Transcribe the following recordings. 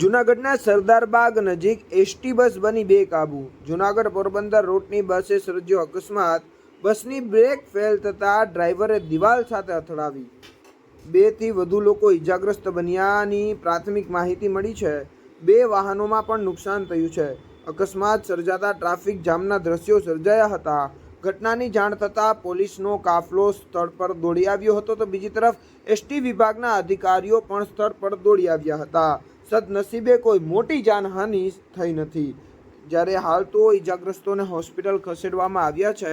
જૂનાગઢના સરદારબાગ નજીક ST bus બની બે કાબુ. જૂનાગઢ પોરબંદર રોડની બસે સર્જ્યો અકસ્માત. બસની બ્રેક ફેલ થતાં ડ્રાઈવરે દિવાલ સાથે અથડાવી. બેથી વધુ લોકો ઈજાગ્રસ્ત બન્યાની પ્રાથમિક માહિતી મળી છે. બે વાહનોમાં પણ નુકસાન થયું છે. અકસ્માત સર્જાતા ટ્રાફિક જામના દ્રશ્યો સર્જાયા હતા. ઘટનાની જાણ થતાં પોલીસનો કાફલો સ્થળ પર દોડી આવ્યો હતો તો બીજી તરફ એસટી વિભાગના અધિકારીઓ પણ સ્થળ પર દોડી આવ્યા હતા. સદનસીબે કોઈ મોટી જાનહાનિ થઈ નથી. જ્યારે હાલ તો ઈજાગ્રસ્તોને હોસ્પિટલ ખસેડવામાં આવ્યા છે.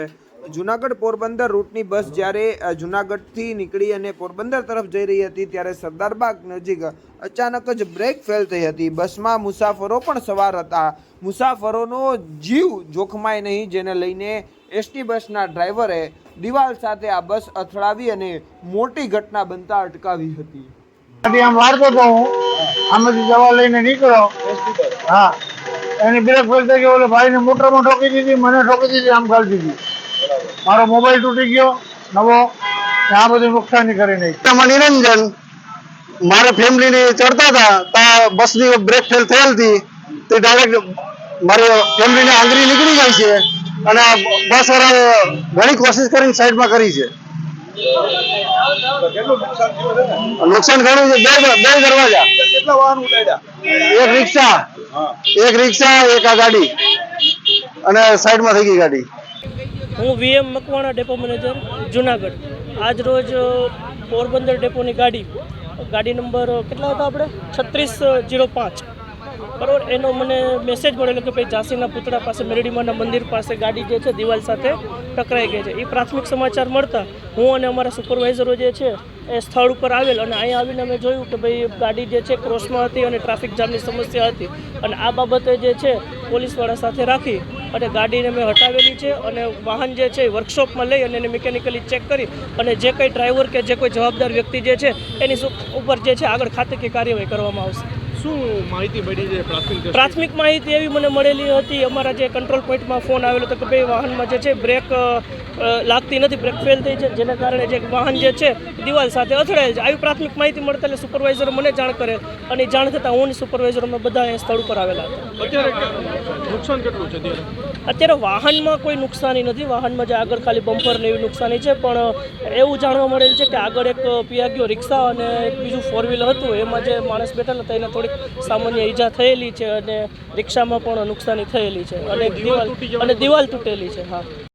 જુનાગઢ પોરબંદર રૂટની બસ જ્યારે જુનાગઢથી નીકળી અને પોરબંદર તરફ જઈ રહી હતી ત્યારે સરદારબાગ નજીક અચાનક જ બ્રેક ફેલ થઈ હતી. બસમાં મુસાફરો પણ સવાર હતા. મુસાફરોનો જીવ જોખમાય નહીં, જેને લઈને એસટી બસના ડ્રાઈવરે દિવાલ સાથે આ બસ અથડાવી અને મોટી ઘટના બનતા અટકાવી હતી. આમાંથી દવા લઈને નીકળ્યો હા. એની બ્રેક ફેલ થઈ ગયો ઓલે ભાઈને મોટરમાં ઠોકી દીધી મને ઠોકી દીધી આમ ગાળી દીધી. મારો મોબાઈલ તૂટી ગયો નવો. ને આ બધું નુકસાની કરી નાખી. નિરંજન મારે ફેમિલીને ચડતા હતા ત્યાં બસની બ્રેક ફેલ થયેલ હતી. તે ડાયરેક્ટ મારી ફેમિલીને આંગળી નીકળી જાય છે અને આ બસ વાળાએ ઘણી કોશિશ કરીને સાઈડમાં કરી છે. નુકસાન ઘણું છે. બે બે દરવાજા. કેટલા વાહન ઉડાડ્યા? એક રિક્ષા. એક રિક્ષા એક આ ગાડી. અને સાઈડમાં થઈ ગઈ ગાડી. હું VM Makwana depot manager Junagadh. આજ રોજ પોરબંદર ડેપોની ગાડી ગાડી નંબર કેટલા હતા આપણે? છત્રીસ જીરો પાંચ. બરાબર એનો મને મેસેજ મળેલો કે ભાઈ ઝાંસીના પુતળા પાસે, મેરડીમાના મંદિર પાસે ગાડી જે છે દિવાલ સાથે ટકરાઈ ગઈ છે. એ પ્રાથમિક સમાચાર મળતા હું અને અમારા સુપરવાઇઝરો જે છે એ સ્થળ ઉપર આવેલ અને અહીંયા આવીને અમે જોયું કે ભાઈ ગાડી જે છે ક્રોસમાં હતી અને ટ્રાફિક જામની સમસ્યા હતી. અને આ બાબતે જે છે પોલીસવાળા સાથે રાખી અને ગાડીને મેં હટાવેલી છે અને વાહન જે છે વર્કશોપમાં લઈ અને એને મિકેનિકલી ચેક કરી અને જે કંઈ ડ્રાઈવર કે જે કોઈ જવાબદાર વ્યક્તિ જે છે એની ઉપર જે છે આગળ ખાતકી કાર્યવાહી કરવામાં આવશે. શું માહિતી મળી છે પ્રાથમિક પ્રાથમિક માહિતી એવી મને મળેલી હતી અમારા જે કંટ્રોલ પોઈન્ટમાં ફોન આવેલો હતો કે ભાઈ વાહનમાં જે છે બ્રેક લાગતી નથી બ્રેક ફેલ થઈ છે જેના કારણે જે વાહન જે છે દિવાલ સાથે અથડાયેલ છે. આવી પ્રાથમિક માહિતી મળતા એટલે સુપરવાઇઝર મને જાણ કરે અને જાણ થતાં હું સુપરવાઇઝર અમે બધા સ્થળ ઉપર આવેલા હતા. અત્યારે નુકસાન કેટલું છે અત્યારે વાહનમાં કોઈ નુકસાની નથી. વાહનમાં જે આગળ ખાલી બમ્પરને એવી નુકસાની છે પણ એવું જાણવા મળેલ છે કે આગળ એક પિયાગ્યો રિક્ષા અને એક બીજું ફોર વ્હીલર હતું. એમાં જે માણસ બેઠેલા હતા એને થોડીક સામાન્ય ઈજા થયેલી છે અને રિક્ષામાં પણ નુકસાની થયેલી છે. અને દિવાલ અને દિવાલ તૂટેલી છે હા.